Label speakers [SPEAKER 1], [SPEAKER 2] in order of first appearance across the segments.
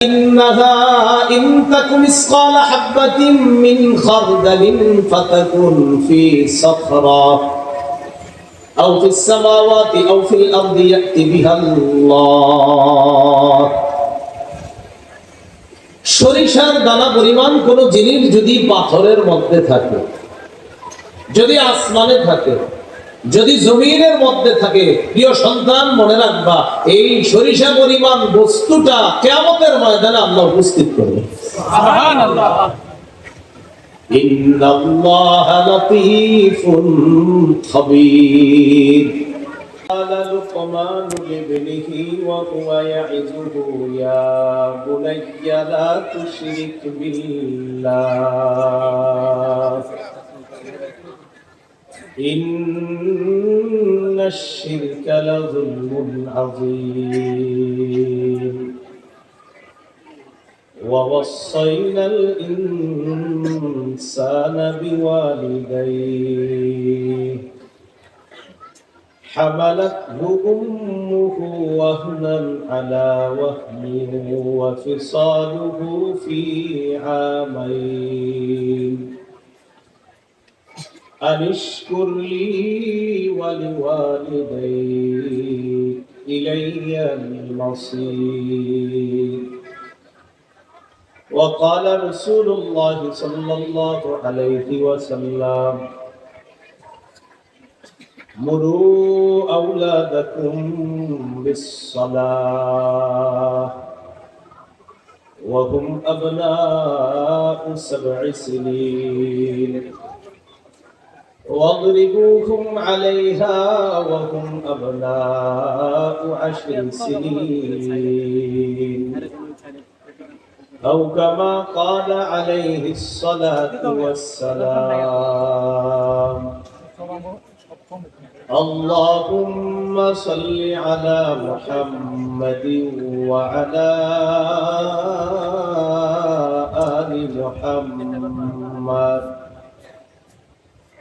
[SPEAKER 1] إنها إن تك مثقال حبة من خردل فتكن في صخرة أو في السماوات أو في الأرض يأت بها الله সরিষার দানা পরিমাণ কোন জিনিস যদি পাথরের মধ্যে থাকে যদি আসমানে থাকে যদি জমিনের মধ্যে থাকে প্রিয় সন্তান মনে রাখবা এই সরিষা পরিমাণ বস্তুটা কেমতের ময়দানে আল্লাহ উপস্থিত করবে إن الله لطيف خبير قال لقمان لابنه وهو يعظه يا بني لا تشرك بالله إن الشرك لظلم عظيم. ووصينا الإنسان بوالديه. حملته أمه وهنا على وهن وفصاله في عامين. أن اشكر لي ولوالديك إلي المصير. وقال رسول الله صلى الله عليه وسلم مروا أولادكم بالصلاة وهم أبناء سبع سنين. واضربوهم عليها وهم أبناء عشر سنين أو كما قال عليه الصلاة والسلام اللهم صل على محمد وعلى آل محمد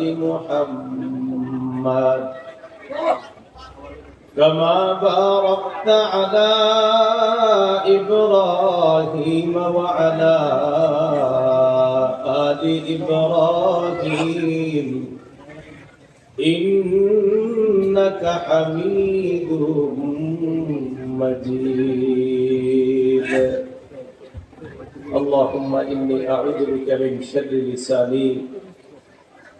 [SPEAKER 1] محمد. كما باركت على إبراهيم وعلى آل إبراهيم. إنك حميد مجيد. اللهم إني أعوذ بك من شر لساني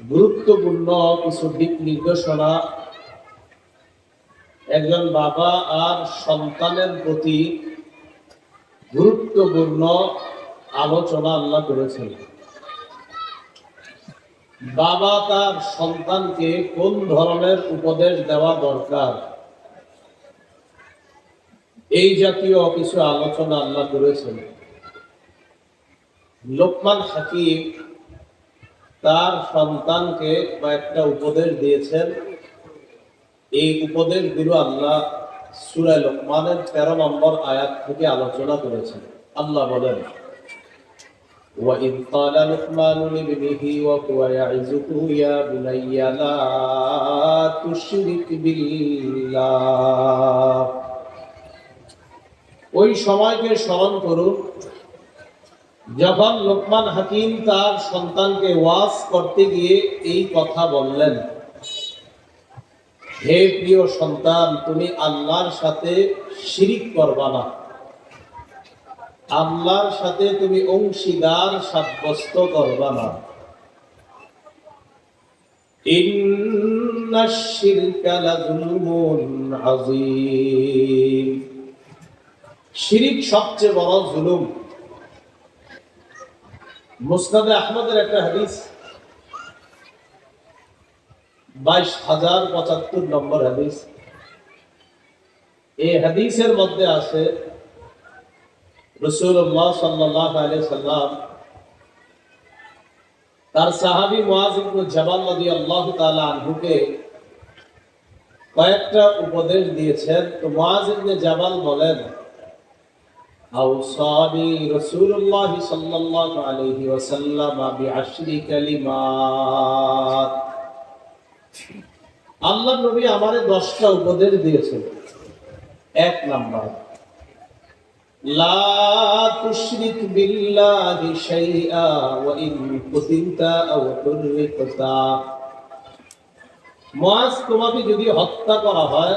[SPEAKER 1] গুরুত্বপূর্ণ কিছু দিক নির্দেশনা। একজন বাবা আর সন্তানের প্রতি গুরুত্বপূর্ণ আলোচনা আল্লাহ করেছেন। বাবা তার সন্তানকে কোন ধরনের উপদেশ দেওয়া দরকার? এই জাতীয় কিছু আলোচনা আল্লাহ করেছেন। লোকমান হাকিম তার সন্তানকে কয়েকটা উপদেশ দিয়েছেন এই উপদেশগুলো আল্লাহ সুরায় লোকমানের তেরো নম্বর আয়াত থেকে আলোচনা করেছেন আল্লাহ বলেন وإذ قال لقمان لابنه وهو يعزه يا بني لا تشرك بالله ওই সময়কে স্মরণ করুন যখন লোকমান হাকিম তার সন্তানকে ওয়াজ করতে গিয়ে এই কথা বললেন, হে প্রিয় সন্তান, তুমি আল্লাহর সাথে শিরিক করবা না। আল্লাহর সাথে তুমি অংশীদার সাব্যস্ত করবা না। শিরিক সবচেয়ে বড় জুলুম। মুসনাদে আহমদের একটা হাদিস। বাইশ হাজার পঁচাত্তর নম্বর হাদিস। এই হাদিসের মধ্যে আছে রসুল্লাহ সাল্লাহ আলিয়া সাল্লাম তার সাহাবি মুআজ ইবনে জাবাল রাদিয়াল্লাহু তাআলা আনহুকে কয়েকটা উপদেশ দিয়েছেন। তো মুআজ ইবনে জাবাল বলেন أوصاني رسول الله صلى الله عليه وسلم بعشر كلمات আল্লাহ নবী আমারে দশটা উপদেশ দিয়েছেন এক নাম্বার লা তুশরিক বিল্লাহি শাইআ ওয়া ইন কুতিনতা আও তুররিকতা মুআজ তোমাকে যদি হত্যা করা হয়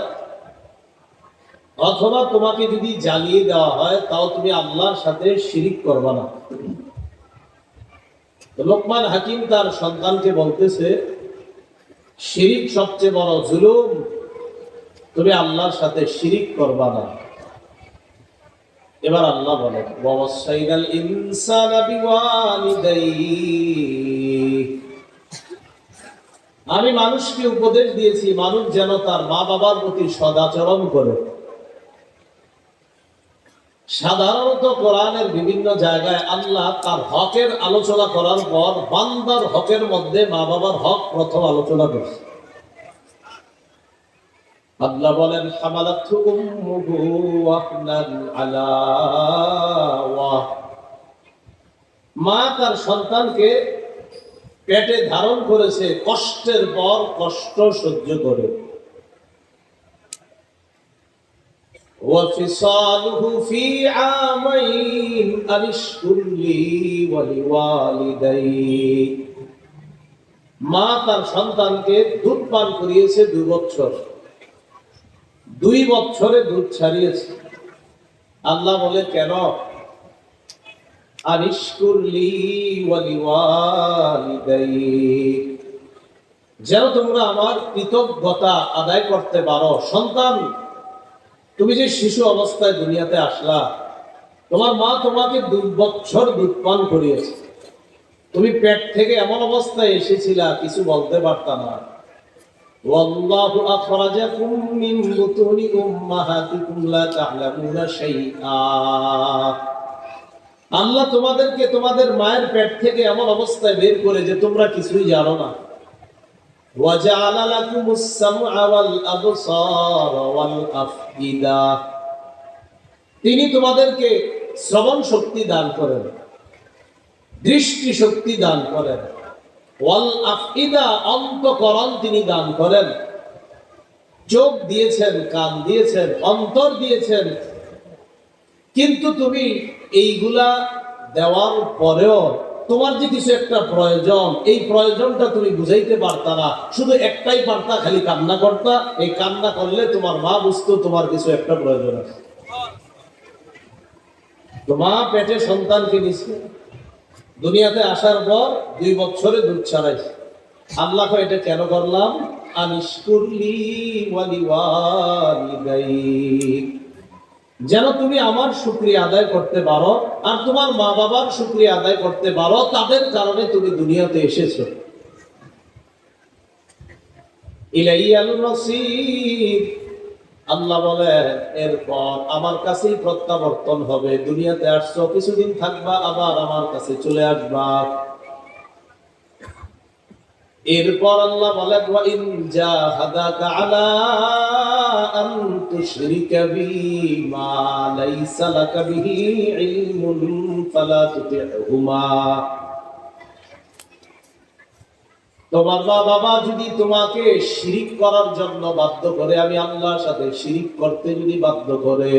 [SPEAKER 1] অথবা তোমাকে যদি জ্বালিয়ে দেওয়া হয়, তাও তুমি আল্লাহর সাথে শিরিক করবা না। লোকমান হাকিম তার সন্তানকে বলতেছে, শিরিক সবচেয়ে বড় জুলুম, তুমি আল্লাহর সাথে শিরিক করবা না। এবার আল্লাহ বিওয়ালিদাইহি। আমি মানুষকে উপদেশ দিয়েছি, মানুষ যেন তার মা বাবার প্রতি সদাচরণ করে। সাধারণত কোরআনের বিভিন্ন জায়গায় আল্লাহ তার হকের আলোচনা করার পর বান্দার হকের মধ্যে মা বাবার হক প্রথম আলোচনা করছে। আল্লাহ বলেন মা তার সন্তানকে পেটে ধারণ করেছে কষ্টের পর কষ্ট সহ্য করে। وفصاله في عامين أن اشكر لي ولوالديك মা তার সন্তানকে দুধ পান করিয়েছে দুই বছর দুই বছরে দুধ ছাড়িয়েছে আল্লাহ বলে কেন আনিশকুরলি ওয়ালিওয়ালিদাইক যেন তোমরা আমার কৃতজ্ঞতা আদায় করতে পারো সন্তান তুমি যে শিশু অবস্থায় দুনিয়াতে আসলা তোমার মা তোমাকে দুই বছর দুধ পান করিয়েছে তুমি পেট থেকে এমন অবস্থায় এসেছিলা কিছু বলতে পারতা না والله أخرجكم من بطون أمهاتكم لا تعلمون شيئا আল্লাহ তোমাদেরকে তোমাদের মায়ের পেট থেকে এমন অবস্থায় বের করে যে তোমরা কিছুই জানো না وجعل لكم السمع والأبصار والأفئدة তিনি তোমাদেরকে শ্রবণ শক্তি দান করেন দৃষ্টি শক্তি দান করেন ওয়াল আফইদা অন্তকরণ তিনি দান করেন চোখ দিয়েছেন কান দিয়েছেন অন্তর দিয়েছেন কিন্তু তুমি এইগুলা দেওয়ার পরেও তোমার যে কিছু একটা প্রয়োজন, এই প্রয়োজনটা তুমি বুঝাইতে পারতা না। শুধু একটাই পারতা খালি কান্না করতা, এই কান্না করলে তোমার মা বুঝতো তোমার কিছু একটা প্রয়োজন আছে। তো মা পেটে সন্তানকে নিচ্ছে দুনিয়াতে আসার পর দুই বছরে দুধ ছাড়াইছে। আল্লাহ এটা কেন করলাম? ওয়ালিওয়ালিদাইক যেন তুমি আমার শুক্রিয়া আদায় করতে পারো আর তোমার মা বাবার শুক্রিয়া আদায় করতে পারো, তাদের কারণে তুমি দুনিয়াতে এসেছ। আল্লাহ বলেন এরপর আমার কাছেই প্রত্যাবর্তন হবে। দুনিয়াতে আসছো, কিছুদিন থাকবা, আবার আমার কাছে চলে আসবা। এরপর আল্লাহ বলেন ওয়া ইন জাহাদাকা আলা আন তুশরিকা বি মা লাইসা লাকা বিহি ইলমুন ফালা তুতি'হুমা। তোমার মা বাবা যদি তোমাকে শিরিক করার জন্য বাধ্য করে, আমি আল্লাহর সাথে শিরিক করতে যদি বাধ্য করে,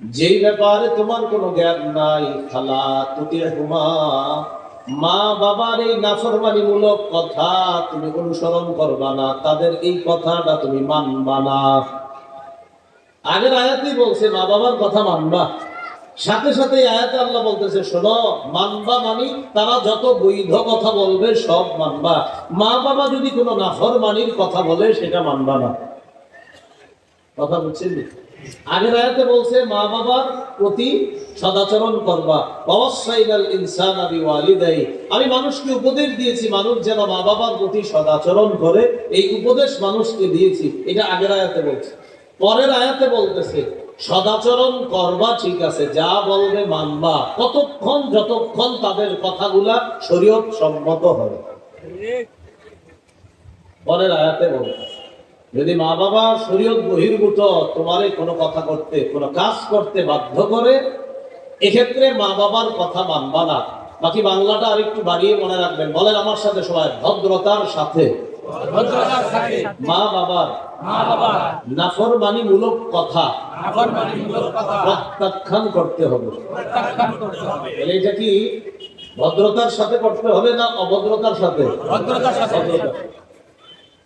[SPEAKER 1] যেই ব্যাপারে তোমার কোনো জ্ঞান নাই খালা তুতি হুমা মা বাবার এই নাফরমানিমূলক কথা তুমি অনুসরণ করবা না, তাদের এই কথাটা তুমি মানবা না। আগের আয়াতেই বলছে, মা বাবার কথা মানবা। সাথে সাথে আয়াতে আল্লাহ বলতেছে, শোনো, মানবা মানি, তারা যত বৈধ কথা বলবে সব মানবা। মা বাবা যদি কোনো নাফরমানির কথা বলে, সেটা মানবা না। কথা বুঝছেন? আগের আয়াতে বলছে, মা বাবার প্রতি সদাচরণ করবা। অবসাইনাল ইনসান আমি ওয়ালিদাই। আমি মানুষকে উপদেশ দিয়েছি, মানুষ যেন মা বাবার প্রতি সদাচরণ করে। এই উপদেশ মানুষকে দিয়েছি, এটা আগের আয়াতে বলছে। পরের আয়াতে বলতেছে, সদাচরণ করবা ঠিক আছে, যা বলবে মানবা। কতক্ষণ, যতক্ষণ তাদের কথাগুলা শরীয়ত সম্মত হবে। পরের আয়াতে বলতেছে যদি মা বাবা শরীয়ত বহির্ভূত তোমারে কোনো কথা করতে কোনো কাজ করতে বাধ্য করে এক্ষেত্রে মা বাবার কথা মানবা না। বাকি বাংলাটা আরেকটু বাড়িয়ে মনে রাখবেন। বলেন আমার সাথে সবাই ভদ্রতার সাথে।
[SPEAKER 2] ভদ্রতার সাথে।
[SPEAKER 1] মা বাবার নাফরমানি মূলক কথা। প্রত্যাখ্যান করতে হবে। এটা কি? ভদ্রতার সাথে করতে হবে না অভদ্রতার সাথে?
[SPEAKER 2] ভদ্রতার সাথে।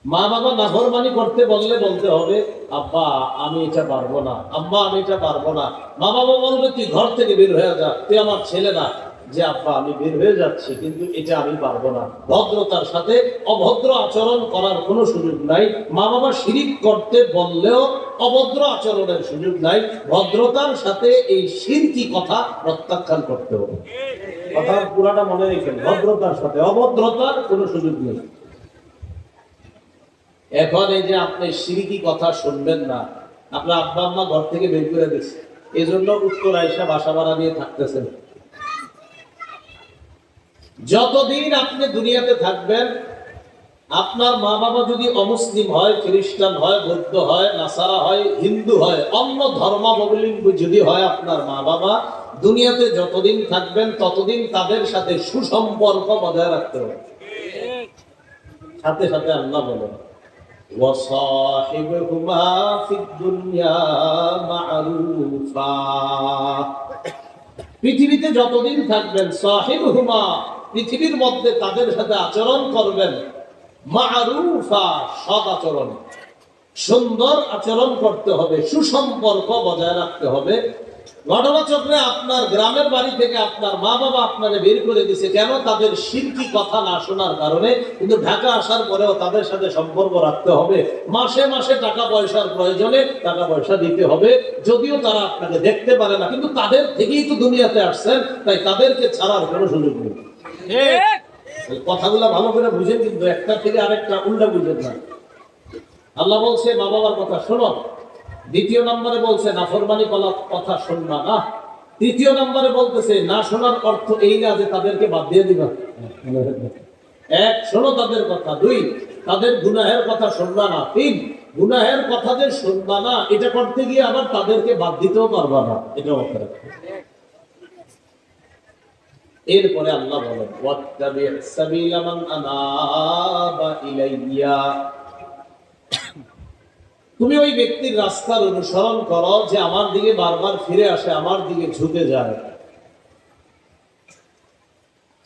[SPEAKER 1] মা বাবা নাফরমানি করতে বললে বলতে হবে, আব্বা, আমি এটা পারব না। আম্মা আমি এটা পারব না। মা বাবা বলবে, তুই ঘর থেকে বের হয়ে যা। তুই আমার ছেলে না। যে, আব্বা, আমি বের হয়ে যাচ্ছি, কিন্তু এটা আমি পারব না। ভদ্রতার সাথে অভদ্র আচরণ করার কোনো সুযোগ নাই। মা বাবা শিরিক করতে বললেও অভদ্র আচরণের সুযোগ নাই। ভদ্রতার সাথে এই শিরকি কথা প্রত্যাখ্যান করতে হবে। কথার পুরাটা মনে রেখেন, ভদ্রতার সাথে অভদ্রতার কোনো সুযোগ নেই। এখন এই যে আপনি সিরিকি কথা শুনবেন না, আপনার আব্বা আম্মা ঘর থেকে বের করে দিচ্ছে এই জন্য উত্তর আয়সা বাসা ভাড়া দিয়ে থাকতেছেন। যতদিন আপনি দুনিয়াতে থাকবেন, আপনার মা বাবা যদি অমুসলিম হয়, খ্রিস্টান হয়, বৌদ্ধ হয়, নাসারা হয়, হিন্দু হয়, অন্য ধর্মাবলম্বী যদি হয় আপনার মা বাবা, দুনিয়াতে যতদিন থাকবেন, ততদিন তাদের সাথে সুসম্পর্ক বজায় রাখতে হবে। সাথে সাথে আল্লাহ বলেন। وصاحبهما في الدنيا معروفا পৃথিবীতে যতদিন থাকবেন সাহিবহুমা পৃথিবীর মধ্যে তাদের সাথে আচরণ করবেন মারুফা সদ আচরণ সুন্দর আচরণ করতে হবে সুসম্পর্ক বজায় রাখতে হবে ঘটনাচক্রে আপনার গ্রামের বাড়ি থেকে আপনার মা বাবা আপনারে বের করে দিছে কেন? তাদের শিল্পী কথা না শোনার কারণে কিন্তু ঢাকা আসার পরেও তাদের সাথে সম্পর্ক রাখতে হবে। মাসে মাসে টাকা পয়সার প্রয়োজনে টাকা পয়সা দিতে হবে। যদিও তারা আপনাকে দেখতে পারে না কিন্তু তাদের থেকেই তো দুনিয়াতে আসছেন তাই তাদেরকে ছাড়ার কোনো সুযোগ নেই। কথাগুলো ভালো করে বুঝেন কিন্তু একটা থেকে আরেকটা উল্টা বুঝেন না। আল্লাহ বলছে মা বাবার কথা শোনো। দ্বিতীয় নম্বরে বলছে নাফরমানি কলার কথা শুনবা না। তৃতীয় নম্বরে বলতেছে, না শোনার অর্থ এই না যে তাদেরকে বাদ দিয়ে দিবা। এক, শোনো তাদের কথা। দুই, তাদের গুনাহের কথা শুনবা না। তিন, গুনাহের কথা যে শুনবা না, এটা করতে গিয়ে আবার তাদেরকে বাদ দিতেও পারবা না। এটা রাখবে এরপরে আল্লাহ বলেন, ওয়াত্তাবি সাবিলা মান আনাবা ইলাইয়া। তুমি ওই ব্যক্তির রাস্তার অনুসরণ করো যে আমার দিকে বারবার ফিরে আসে, আমার দিকে ঝুঁকে যায়।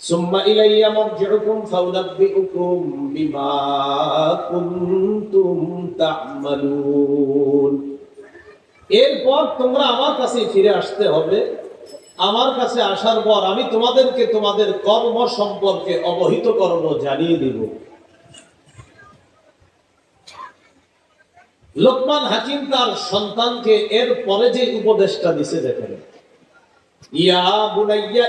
[SPEAKER 1] সুম্মা এরপর তোমরা আমার কাছে ফিরে আসতে হবে। আমার কাছে আসার পর আমি তোমাদেরকে তোমাদের কর্ম সম্পর্কে অবহিত করব, জানিয়ে দিব। লোকমান হাকিম তার সন্তানকে এর পরে যে উপদেশটা দিছে দেখেন। ইয়া বুনাইয়া